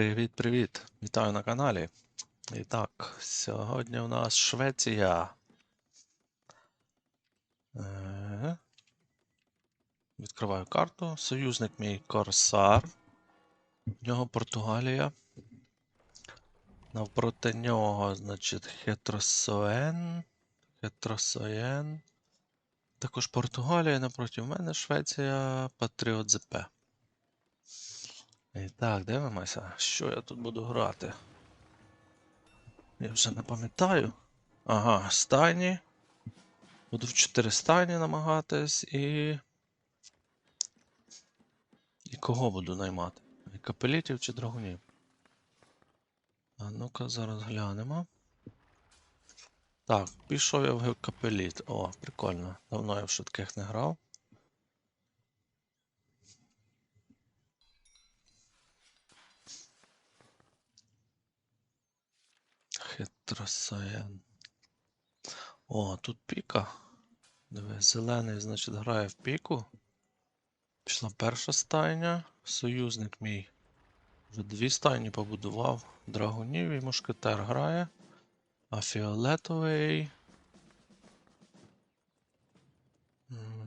Привіт-привіт! Вітаю на каналі. І так, сьогодні у нас Швеція. Відкриваю карту. Союзник мій Корсар. В нього Португалія. Навпроти нього, значить, Хетросоен. Хетросоен. Також Португалія, напроти мене Швеція, Патріот ЗП. І так, дивимося, що я тут буду грати. Я вже не пам'ятаю. Ага, стайні. Буду в 4 стайні намагатись і. І кого буду наймати? Капелітів чи драгунів? А ну-ка, зараз глянемо. Так, пішов я в капеліт. О, прикольно. Давно я в швидких не грав. Хитросаян. О, тут піка. Диви, зелений, значить, грає в піку. Пішла перша стайня. Союзник мій. Вже дві стайні побудував. Драгунів і мушкетер грає. А фіолетовий.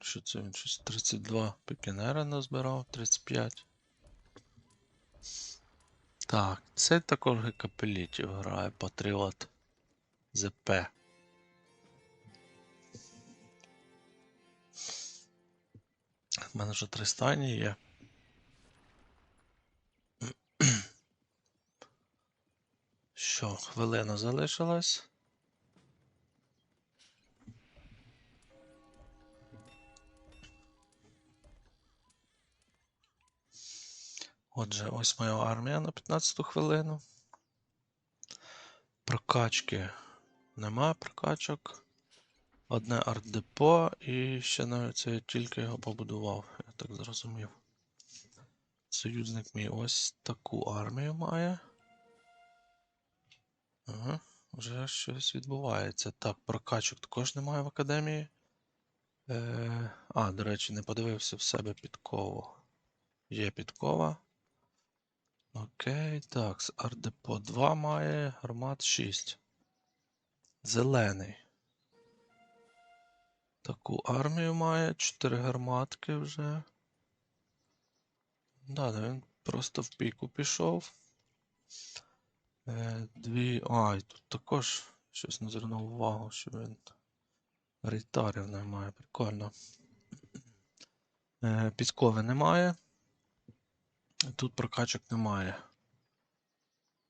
Що це він? Щось 32 пікінера назбирав, 35. Так, це також гекапелітів грає Патріот ЗП. У мене вже три стані є. Що, хвилина залишилась. Отже, ось моя армія на 15 хвилину. Прокачки нема прокачок. Одне арт-депо і ще навіть це я тільки його побудував, я так зрозумів. Союзник мій ось таку армію має. Ага, вже щось відбувається. Так, прокачок також немає в академії. Е, а, до речі, не подивився в себе підкову. Є підкова. Окей, так, з Ардепо 2 має, гармат 6. Зелений. Таку армію має, 4 гарматки вже. Да, да, він просто в піку пішов. Е, дві. А, і тут також щось не звернув увагу, що він рейтарів не має. Прикольно. Е, підкови немає. Тут прокачок немає.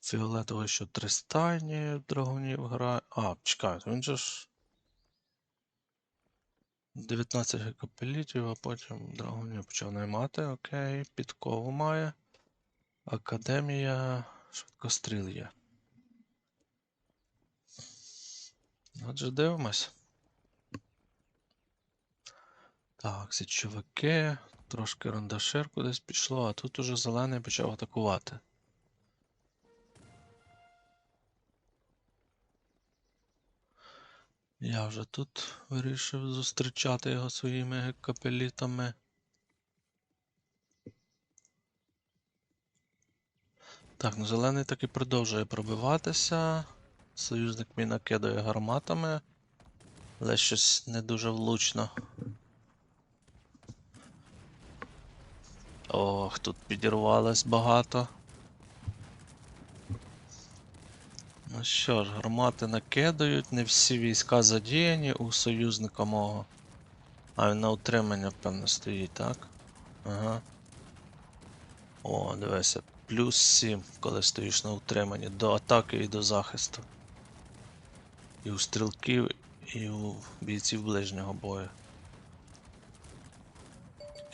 Фіолетовий що три стайні драгунів грає. А, чекай, він же ж. 19 гекапелітів, а потім драгунів почав наймати. Окей, підкову має. Академія швидкостріл є. Отже, дивимось. Так, січовики. Трошки рандашир кудись пішло, а тут уже зелений почав атакувати. Я вже тут вирішив зустрічати його своїми гекапелітами. Так, ну зелений таки продовжує пробиватися. Союзник мій накидає гарматами, але щось не дуже влучно. Ох, тут підірвалось багато. Ну що ж, гармати накидають, не всі війська задіяні у союзника мого. А він на утримання, певно, стоїть, так? Ага. О, дивися, плюс 7, коли стоїш на утриманні, до атаки і до захисту. І у стрілків, і у бійців ближнього бою.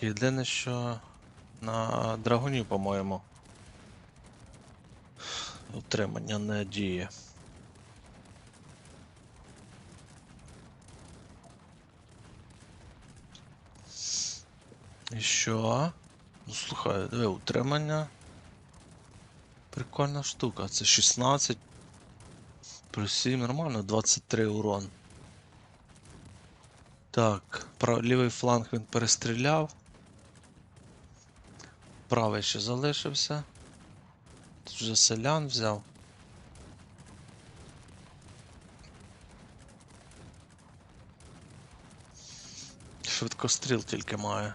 Єдине, що на драгунів, по-моєму. Утримання не діє. І що? Ну слухай, диви, утримання. Прикольна штука. Це 16 плюс 7 нормально, 23 урон. Так, лівий фланг він перестріляв. Правий ще залишився. тут вже селян взяв. Швидкостріл тільки має.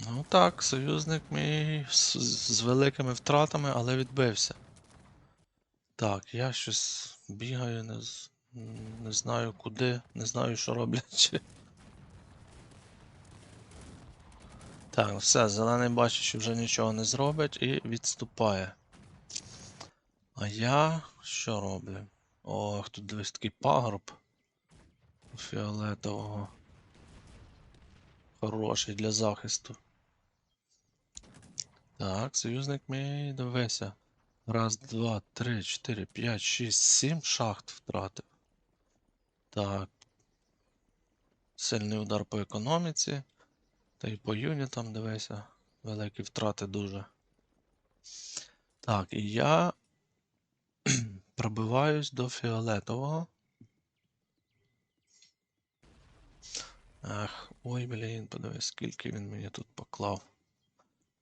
Ну так, союзник мій з, з великими втратами, але відбився. Так, я щось бігаю, не, не знаю куди, не знаю, що роблять. Так, все, зелений бачить, що вже нічого не зробить і відступає. А я що роблю? Ох, тут дивись такий пагорб фіолетового. Хороший для захисту. Так, союзник мій дивися. Раз, два, три, чотири, п'ять, шість, сім шахт втратив. Так. Сильний удар по економіці. Та й по юнітам дивися. Великі втрати дуже. Так, і я пробиваюсь до фіолетового. Ах, ой, блін, подивись, скільки він мені тут поклав.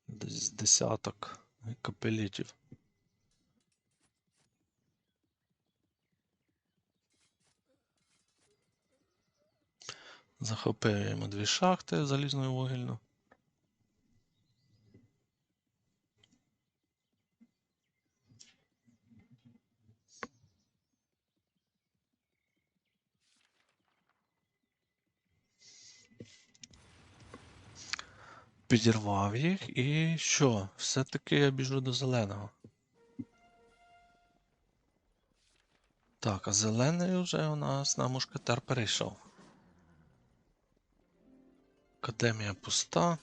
Десь десяток капелітів. Захопив йому дві шахти залізною вугільну. Підірвав їх і що? Все-таки я біжу до зеленого. Так, а зелений вже у нас на мушкетер перейшов. Академія пуста.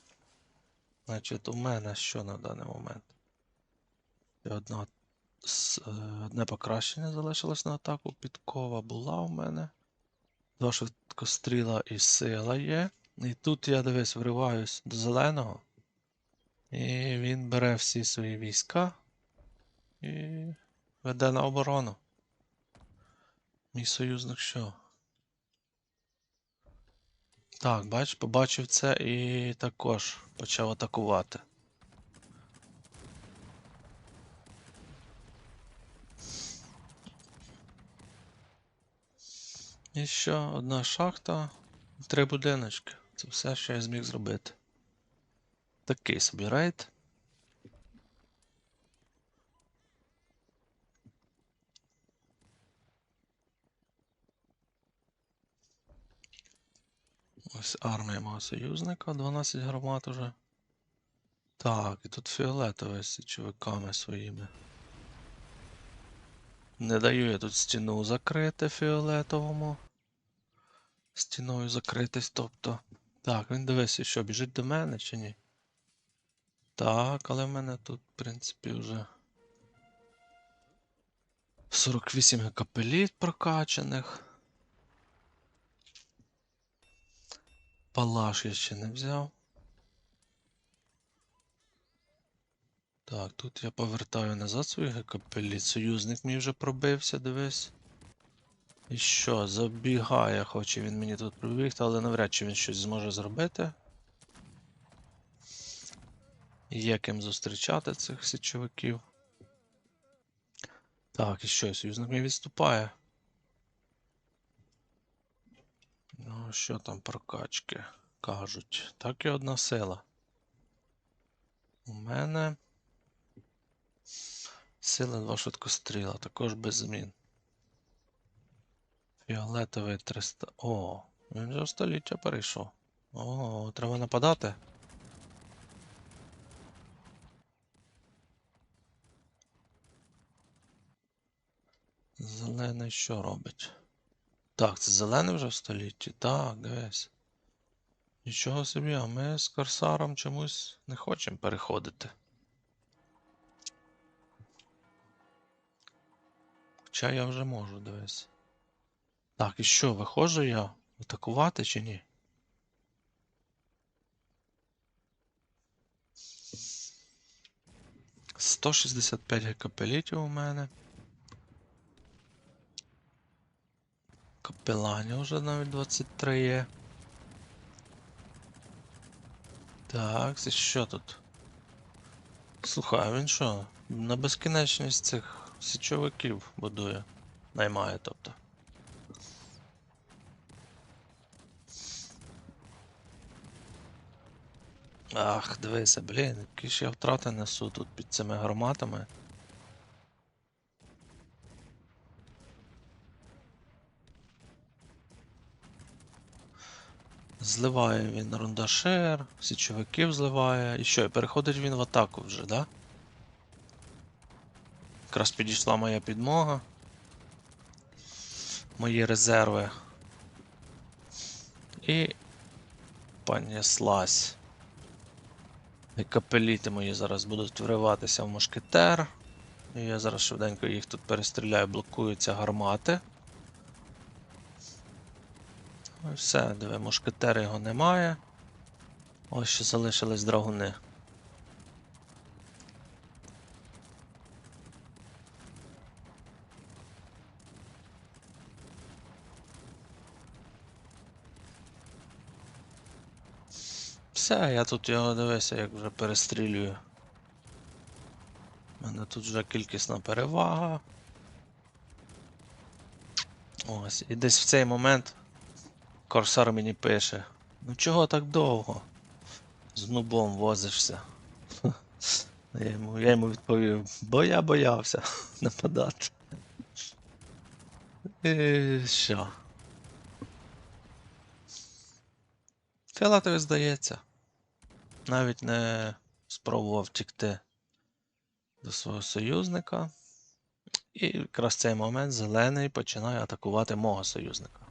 Значить, у мене що на даний момент? Одна, е, одне покращення залишилось на атаку. Підкова була у мене. Два швидкостріла і сила є. І тут я дивись, вриваюсь до зеленого. І він бере всі свої війська і веде на оборону. Мій союзник що? Так, бач, побачив це і також почав атакувати. І що, одна шахта, три будиночки. Це все, що я зміг зробити. Такий собі рейд. Ось армія мого союзника, 12 гармат уже. Так, і тут фіолетове з січовиками своїми. Не даю я тут стіну закрити фіолетовому. Стіною закритись, тобто. Так, він дивися, що біжить до мене чи ні? Так, але в мене тут, в принципі, вже 48 гекапеліт прокачаних. Палаш я ще не взяв. Так, тут я повертаю назад свій гекапеліт. Союзник мій вже пробився, дивись. І що, забігає, хоче він мені тут пробігти, але навряд чи він щось зможе зробити. Є ким зустрічати цих січовиків. Так, і що, союзник мій відступає. Ну, що там прокачки кажуть? Так і одна сила. У мене сила 2 швидкостріла, також без змін. Фіолетовий 300. О, він вже в століття перейшов. О, треба нападати. Зелений що робить? Так, це зелений вже в столітті? Так, дивись. Нічого собі, а ми з корсаром чомусь не хочемо переходити. Хоча я вже можу, дивись. Так, і що, виходжу я атакувати чи ні? Сто шістдесят п'ять гекапелітів у мене. Капелані вже навіть 23 є. Так, це що тут? Слухай, він що? На безкінечність цих січовиків будує. Наймає, тобто. Ах, дивися, блін, які ж я втрати несу тут під цими гарматами. Зливає він рундашер, січовиків зливає. І що, і переходить він в атаку вже, да? Якраз підійшла моя підмога. Мої резерви. І понеслась. І капеліти мої зараз будуть вриватися в мушкетер. І я зараз швиденько їх тут перестріляю, блокуються гармати. Ось все, диви, мушкетера його немає. Ось ще залишились драгуни. Все, я тут його дивися, як вже перестрілюю. У мене тут вже кількісна перевага. Ось, і десь в цей момент Корсар мені пише. Ну чого так довго? З нубом возишся. Я йому, я йому відповів, бо я боявся нападати. І що? Фіолетові здається. Навіть не спробував втікти до свого союзника. І якраз в цей момент зелений починає атакувати мого союзника.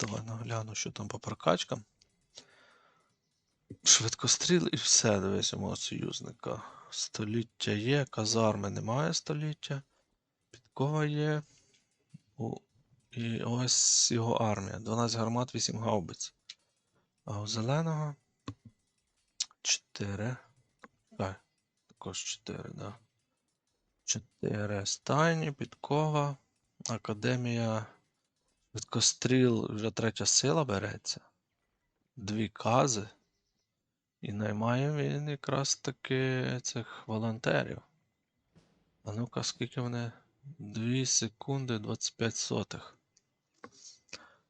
Давай нагляну, що там по прокачкам. Швидкостріл і все, дивись мого союзника. Століття є, казарми немає століття. Підкова є. У... І ось його армія. 12 гармат, 8 гаубиць. А у зеленого 4. Так, також 4, да. 4 стайні, підкова, академія. Швидкостріл вже третя сила береться. Дві кази. І наймає він якраз таки цих волонтерів. А ну-ка, скільки вони? 2 секунди 25 сотих.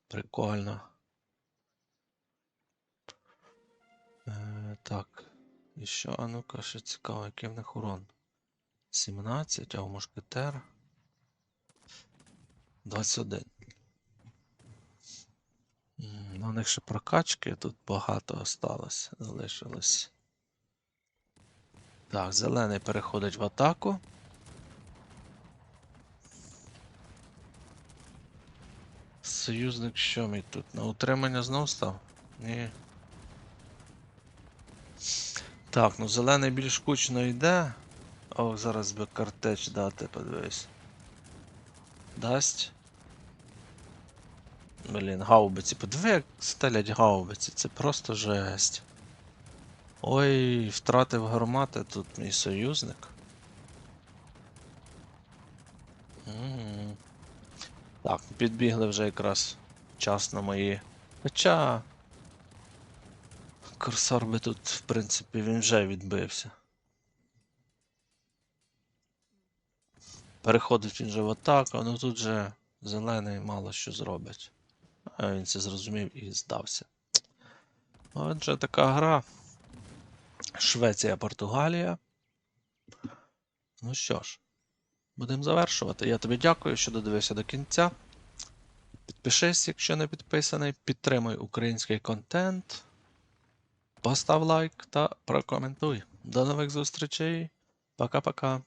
Прикольно. Е, так. І що, а ну-ка, ще цікаво, який в них урон. 17, а у мушкетер 21. Ну, У них ще прокачки тут багато осталось, залишилось. Так, зелений переходить в атаку. Союзник що мій тут? На утримання знов став? Ні. Так, ну зелений більш кучно йде. О, зараз би картеч дати, подивись. Дасть. Блін, гаубиці. Подиви, як стелять гаубиці, це просто жесть. Ой, втратив гармати тут мій союзник. М. Так, підбігли вже якраз вчасно мої. Хоча. Корсар би тут, в принципі, він вже відбився. Переходить він вже в атаку, ну тут же зелений мало що зробить. А він це зрозумів і здався. Отже, така гра. Швеція, Португалія. Ну що ж, будемо завершувати. Я тобі дякую, що додивився до кінця. Підпишись, якщо не підписаний, підтримуй український контент. Постав лайк та прокоментуй. До нових зустрічей. Пока-пока.